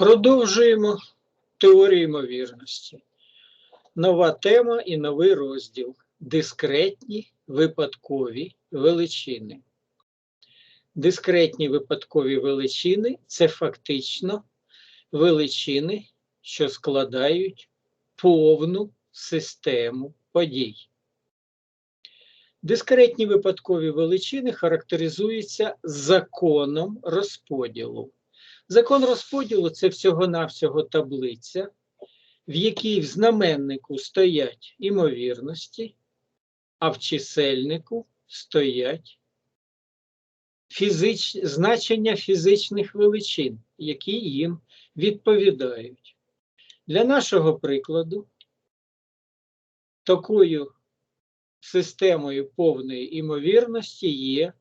Продовжуємо теорію ймовірності. Нова тема і новий розділ. Дискретні випадкові величини. Дискретні випадкові величини це фактично величини, що складають повну систему подій. Дискретні випадкові величини характеризуються законом розподілу. Закон розподілу це всього-навсього таблиця, в якій в знаменнику стоять імовірності, а в чисельнику стоять фізич... значення фізичних величин, які їм відповідають. Для нашого прикладу, такою системою повної імовірності є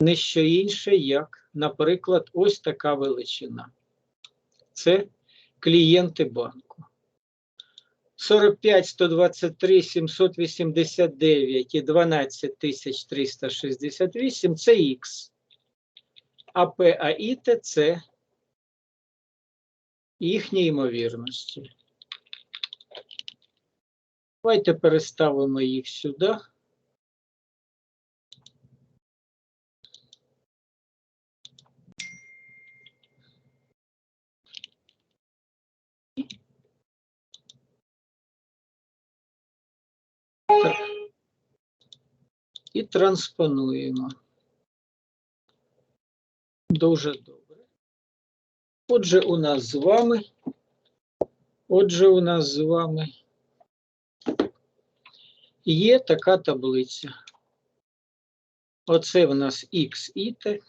не що інше, як, наприклад, ось така величина. Це клієнти банку. 45, 123, 789 і 12 368 – це Х. А П, А І, Т – це їхні ймовірності. Давайте переставимо їх сюди. І транспонуємо. Дуже добре. Отже, у нас з вами. Отже, у нас з вами є така таблиця. Оце в нас X і Т.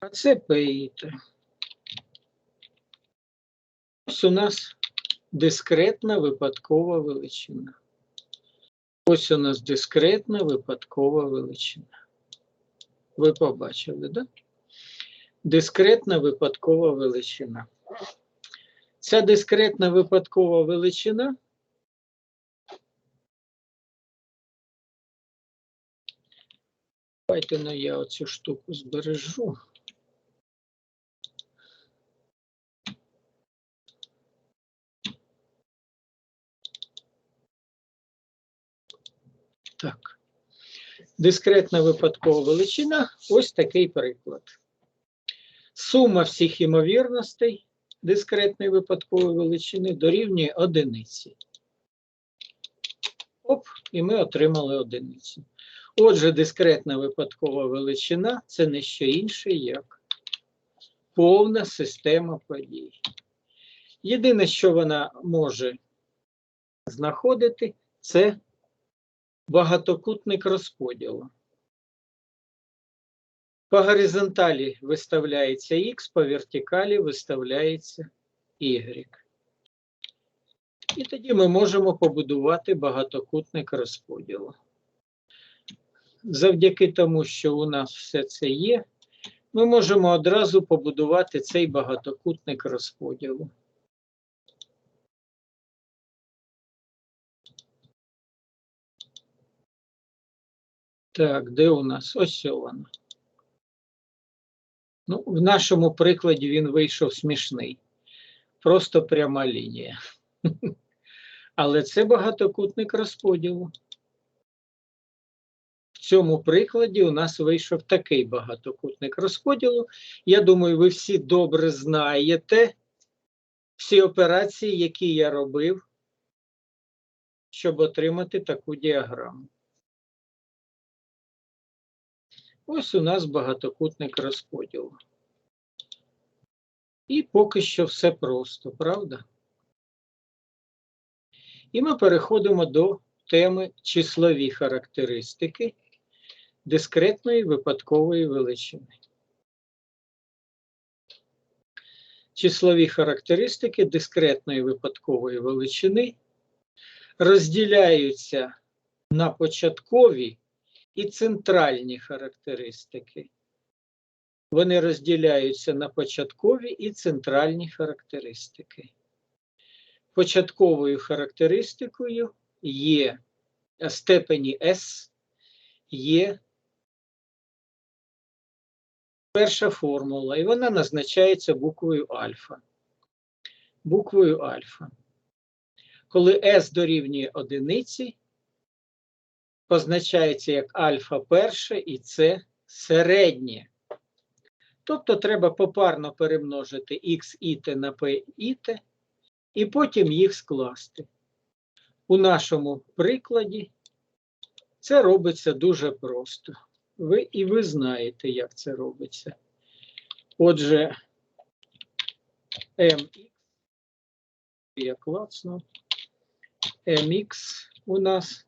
А це P і Т. Ось у нас дискретна випадкова величина. Ось у нас дискретна випадкова величина. Ви побачили, так? Да? Дискретна випадкова величина. Ця дискретна випадкова величина Давайте ну, я оцю штуку збережу. Так. Дискретна випадкова величина ось такий приклад. Сума всіх ймовірностей дискретної випадкової величини дорівнює одиниці. Оп, і ми отримали одиницю. Отже, дискретна випадкова величина це не що інше, як повна система подій. Єдине, що вона може знаходити, це багатокутник розподілу. По горизонталі виставляється Х, по вертикалі виставляється Y. І тоді ми можемо побудувати багатокутник розподілу. Завдяки тому, що у нас все це є, ми можемо одразу побудувати цей багатокутник розподілу. Так, де у нас? Ось воно. Ну, в нашому прикладі він вийшов смішний. Просто пряма лінія. Але це багатокутник розподілу. В цьому прикладі у нас вийшов такий багатокутник розподілу. Я думаю, ви всі добре знаєте всі операції, які я робив, щоб отримати таку діаграму. Ось у нас багатокутник розподілу. І поки що все просто, правда? І ми переходимо до теми числові характеристики дискретної випадкової величини. Числові характеристики дискретної випадкової величини розділяються на початкові і центральні характеристики. Вони розділяються на початкові і центральні характеристики. Початковою характеристикою є степені S, є перша формула, і вона назначається буквою альфа. Буквою альфа. Коли S дорівнює одиниці, позначається як альфа перше і це середнє. Тобто треба попарно перемножити x іт на p іт, і потім їх скласти. У нашому прикладі це робиться дуже просто. Ви і ви знаєте, як це робиться. Отже, mx, я клацну, mx у нас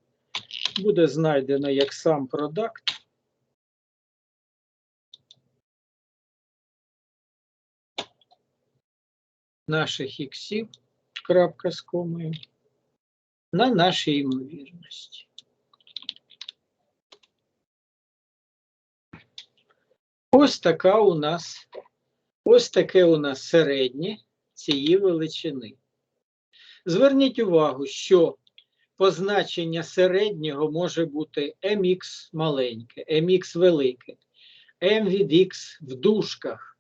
буде знайдено як сам продакт. наших іксів, крапка з комою, на нашій ймовірності. Ось така у нас, ось таке у нас середнє цієї величини. Зверніть увагу, що позначення середнього може бути mx маленьке, mx велике, m від x в дужках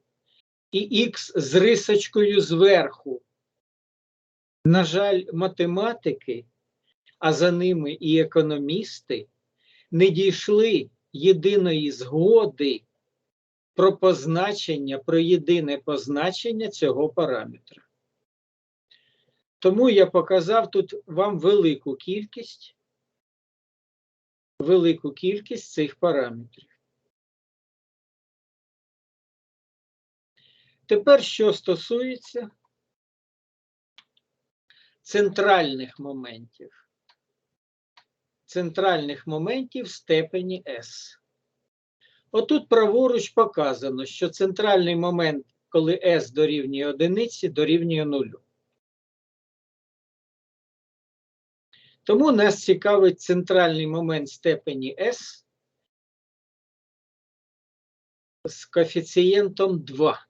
і x з рисочкою зверху. На жаль, математики, а за ними і економісти, не дійшли єдиної згоди про позначення, про єдине позначення цього параметра. Тому я показав тут вам велику кількість, велику кількість цих параметрів. Тепер, що стосується центральних моментів, центральних моментів степені S. Отут праворуч показано, що центральний момент, коли S дорівнює одиниці, дорівнює нулю. Тому нас цікавить центральний момент степені S з коефіцієнтом 2.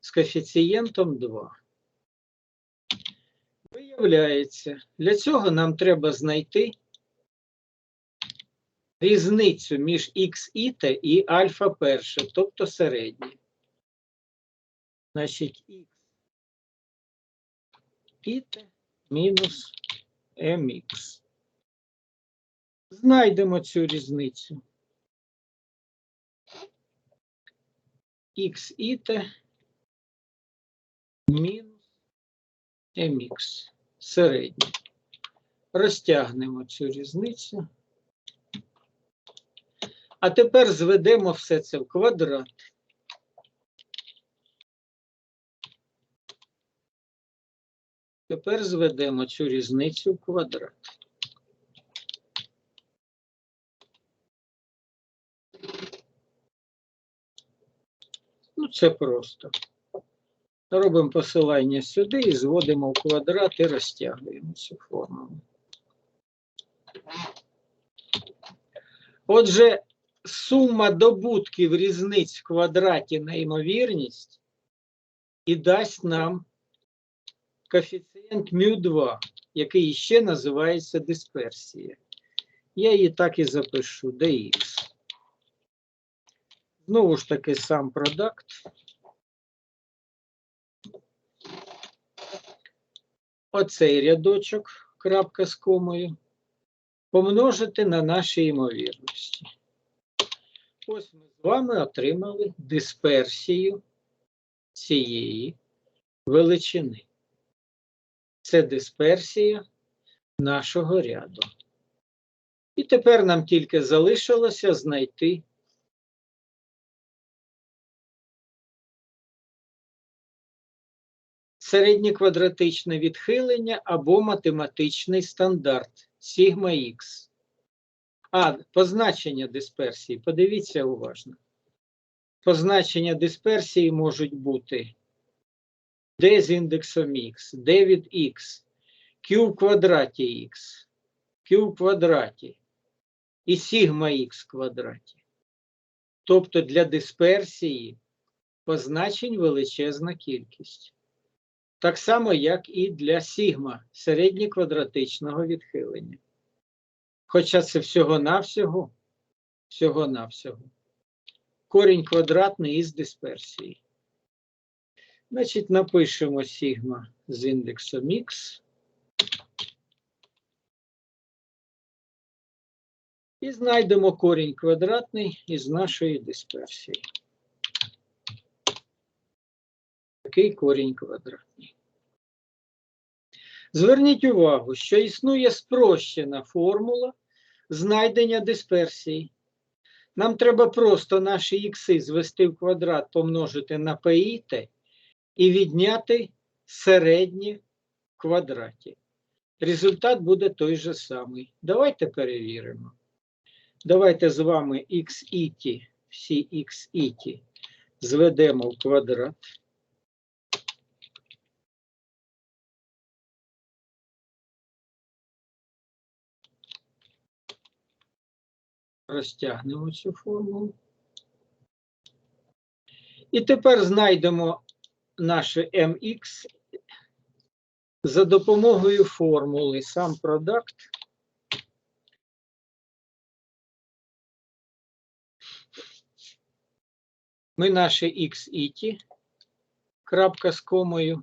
З коефіцієнтом 2. Виявляється, для цього нам треба знайти різницю між іт і альфа перше, тобто середнє. Значить, х іт мінус mx. Знайдемо цю різницю. іт мінус mx середнє. Розтягнемо цю різницю. А тепер зведемо все це в квадрат. Тепер зведемо цю різницю в квадрат. Ну, це просто. Робимо посилання сюди і зводимо в квадрат і розтягуємо цю формулу. Отже, сума добутків різниць в квадраті на ймовірність і дасть нам коефіцієнт μ2, який ще називається дисперсія. Я її так і запишу dx. Знову ж таки, сам продукт. Оцей рядочок, крапка з комою, помножити на наші ймовірності. Ось ми з вами отримали дисперсію цієї величини. Це дисперсія нашого ряду. І тепер нам тільки залишилося знайти середньоквадратичне відхилення або математичний стандарт сігма х. А, позначення дисперсії. Подивіться уважно. Позначення дисперсії можуть бути d з індексом х, d від х, q в квадраті х, q в квадраті і сігма х в квадраті. Тобто для дисперсії позначень величезна кількість. Так само, як і для сігма середньоквадратичного відхилення. Хоча це всього-навсього, всього-навсього корінь квадратний із дисперсії. Значить, напишемо сигма з індексом х. І знайдемо корінь квадратний із нашої дисперсії. Такий корінь квадратний. Зверніть увагу, що існує спрощена формула знайдення дисперсії. Нам треба просто наші ікси звести в квадрат, помножити на π і відняти середнє в квадраті. Результат буде той же самий. Давайте перевіримо. Давайте з вами x і t, всі x і t зведемо в квадрат. Розтягнемо цю формулу. І тепер знайдемо наше mx за допомогою формули сам продукт. Ми наше x і t, крапка з комою,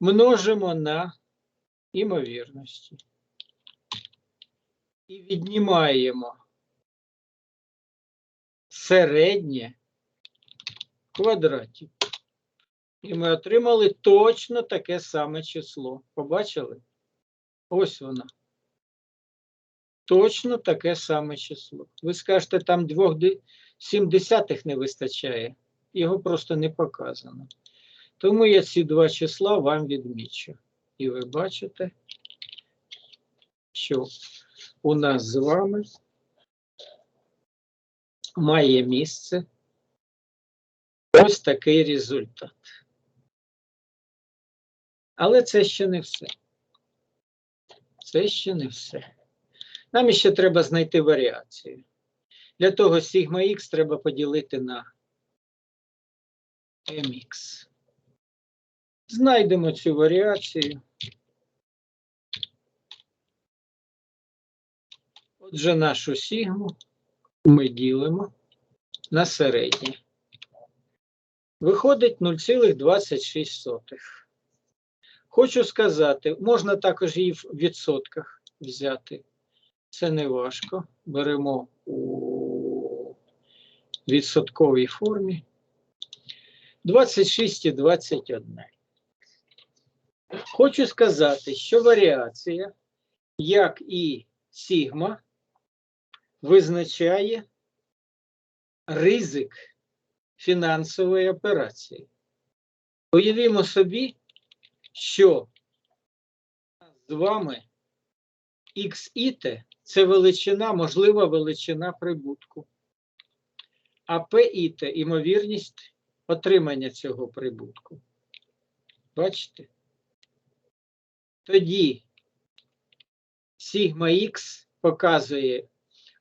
множимо на імовірності. І віднімаємо середнє в квадраті. І ми отримали точно таке саме число. Побачили? Ось воно. Точно таке саме число. Ви скажете, там двох сім десятих не вистачає. Його просто не показано. Тому я ці два числа вам відмічу. І ви бачите, що у нас з вами має місце ось такий результат. Але це ще не все. Це ще не все. Нам ще треба знайти варіацію. Для того сигма х треба поділити на mx. Знайдемо цю варіацію. Отже, нашу сігму ми ділимо на середнє. Виходить 0,26. Хочу сказати, можна також її в відсотках взяти. Це не важко. Беремо у відсотковій формі 26 і 21. Хочу сказати, що варіація, як і сігма, визначає ризик фінансової операції. Уявімо собі, що з вами XIT – це величина, можлива величина прибутку, а PIT – імовірність отримання цього прибутку. Бачите? Тоді сигма Х показує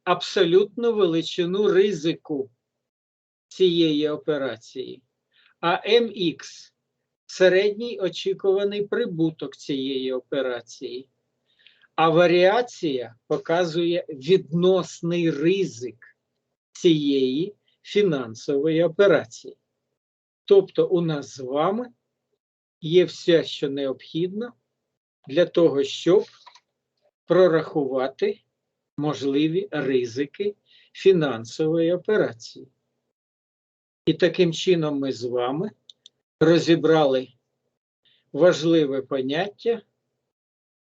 абсолютну величину ризику цієї операції, а MX середній очікуваний прибуток цієї операції. А варіація показує відносний ризик цієї фінансової операції. Тобто, у нас з вами є все, що необхідно для того, щоб прорахувати можливі ризики фінансової операції. І таким чином ми з вами розібрали важливе поняття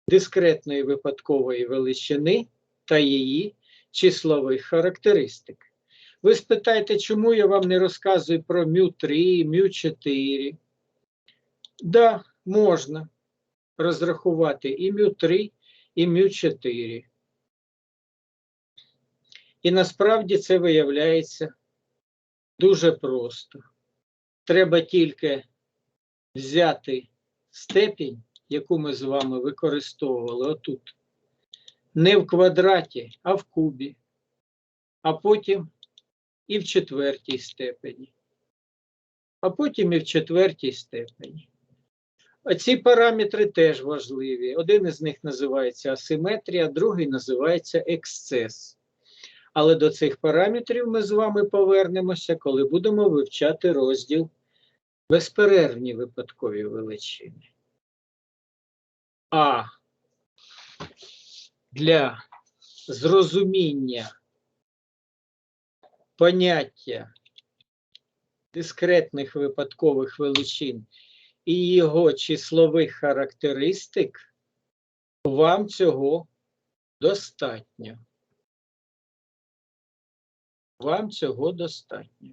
дискретної випадкової величини та її числових характеристик. Ви спитаєте, чому я вам не розказую про μ3, μ4? Да, можна розрахувати і μ3, і μ4. І насправді це виявляється дуже просто. Треба тільки взяти степінь, яку ми з вами використовували отут. Не в квадраті, а в кубі, а потім і в четвертій степені, а потім і в четвертій степені. Ці параметри теж важливі. Один із них називається асиметрія, другий називається ексцес. Але до цих параметрів ми з вами повернемося, коли будемо вивчати розділ безперервні випадкові величини. А для зрозуміння поняття дискретних випадкових величин і його числових характеристик, вам цього достатньо. Вам цього достатньо.